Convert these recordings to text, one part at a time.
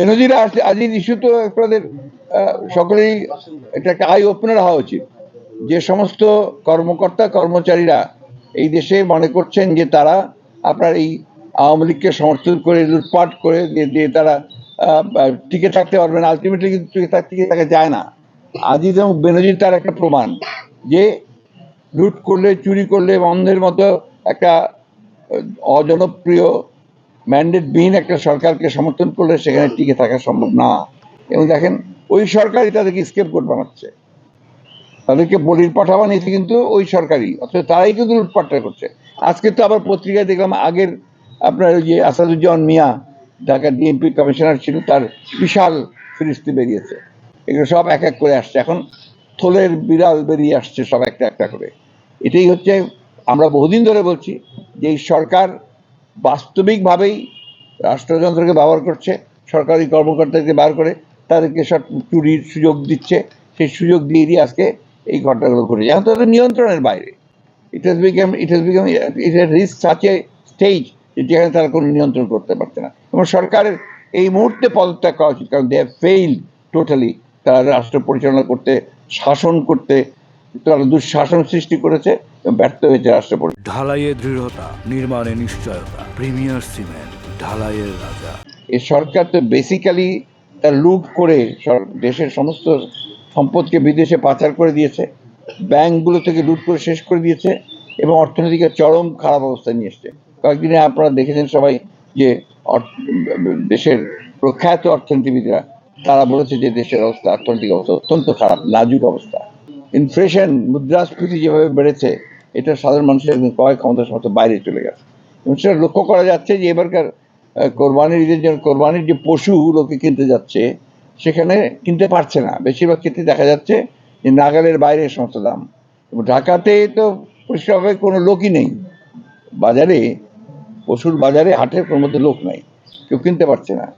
বেনজির আজ- আজিজ ইস্যু তো আপনাদের সকলেই এটা একটা আই ওপেনার হওয়া উচিত। যে সমস্ত কর্মকর্তা, কর্মচারীরা এই দেশে মনে করছেন যে তারা আপনার এই আওয়ামী লীগকে সমর্থন করে, লুটপাট করে দিয়ে তারা টিকে থাকতে পারবেন আলটিমেটলি কিন্তু টিকে যায় না। আজিজ এবং বেনজির তার একটা প্রমাণ যে লুট করলে, চুরি করলে বন্ধের মতো একটা অজনপ্রিয় ম্যান্ডেট বিহীন একটা সরকারকে সমর্থন করলে সেখানে টিকে থাকা সম্ভব না। এবং দেখেন ওই সরকারই তাদেরকে স্কেপ কোড বানাচ্ছে। তাদেরকে বলির পাঠা বানিয়েছে কিন্তু ওই সরকারই অথচ তারাই কিন্তু লুটপাটটা করছে। আজকে তো আবার পত্রিকায় দেখলাম আগের আপনার ওই যে আসাদুজ্জামান মিয়া ঢাকা ডিএমপি কমিশনার ছিল তার বিশাল ফিরিস্তি বেরিয়েছে। এগুলো সব এক এক করে আসছে। এখন থলের বিড়াল বেরিয়ে আসছে সব একটা একটা করে। এটাই হচ্ছে আমরা বহুদিন ধরে বলছি যে এই সরকার বাস্তবিকভাবেই রাষ্ট্রযন্ত্রকে ব্যবহার করছে, সরকারি কর্মকর্তাকে বার করে, তাদেরকে সব চুরির সুযোগ দিচ্ছে, সেই সুযোগ দিয়ে আজকে এই ঘটনাগুলো ঘটেছে। এখন তাদের নিয়ন্ত্রণের বাইরে। It has become it has become it has reach such a stage যেখানে তারা কোনো নিয়ন্ত্রণ করতে পারছে না। এবং সরকারের এই মুহূর্তে পদত্যাগ করা উচিত, কারণ দে হ্যাভ ফেইল টোটালি তারা রাষ্ট্র পরিচালনা করতে, শাসন করতে, তারা দুঃশাসন সৃষ্টি করেছে। ব্যর্থ হয়েছে রাষ্ট্রপতি। ঢালাইয়ের দৃঢ়তা নির্মাণে নিশ্চয়তা প্রিমিয়ার সিমেন্ট ঢালাইয়ের রাজা। এই সরকার তো বেসিক্যালি তার লুট করে দেশের সমস্ত সম্পদকে বিদেশে পাচার করে দিয়েছে ব্যাংকগুলো থেকে লুট করে শেষ করে দিয়েছে এবং অর্থনীতিকে চরম খারাপ অবস্থায় নিয়ে এসছে। কয়েকদিনে আপনারা দেখেছেন সবাই যে দেশের প্রখ্যাত অর্থনীতিবিদরা তারা বলেছে যে দেশের অবস্থা অর্থনৈতিক অবস্থা অত্যন্ত খারাপ নাজুক অবস্থা। ইনফ্লেশন মুদ্রাস্ফীতি যেভাবে বেড়েছে এটা সাধারণ মানুষের একদম ক্রয় ক্ষমতার সমস্ত বাইরে চলে গেছে। এবং সেটা লক্ষ্য করা যাচ্ছে যে এবারকার কোরবানির ঈদের জন্য কোরবানির যে পশু লোকে কিনতে যাচ্ছে, সেখানে কিনতে পারছে না। বেশিরভাগ ক্ষেত্রে দেখা যাচ্ছে যে নাগালের বাইরে সমস্ত দাম। এবং ঢাকাতে তো পরিষ্কারভাবে কোনো লোকই নেই। বাজারে, পশুর বাজারে হাটের কোনো মধ্যে লোক নাই। কেউ কিনতে পারছে না।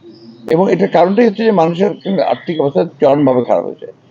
এবং এটার কারণটাই হচ্ছে যে মানুষের আর্থিক অবস্থা চরমভাবে খারাপ হয়েছে।